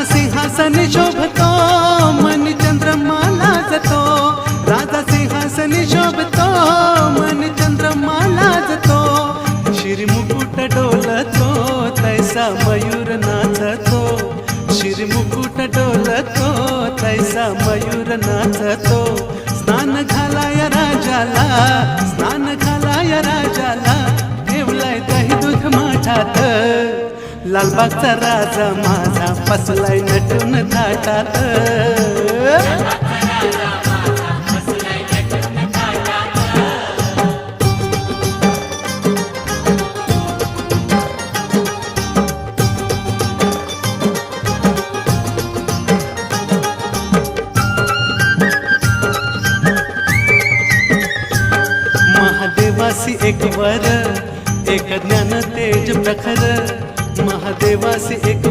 राजा सिंहासन शोभतो मन चंद्रमाला लाजतो. राजा सिंहासन शोभतो मन चंद्रमाला लाजतो. शिरमुकुट डोलतो तैसा मयूर नाचतो. शिरमुकुट डोलतो तैसा मयूर नाचतो. स्नान घालाय राजाला स्नान घालाय राजाला. ठेवलाय दही दूध माठात. लालबागचा राजा माझा फसलाय नटून थाटात महादेवासी एक वर एक ज्ञान तेज प्रखर. देवासी एक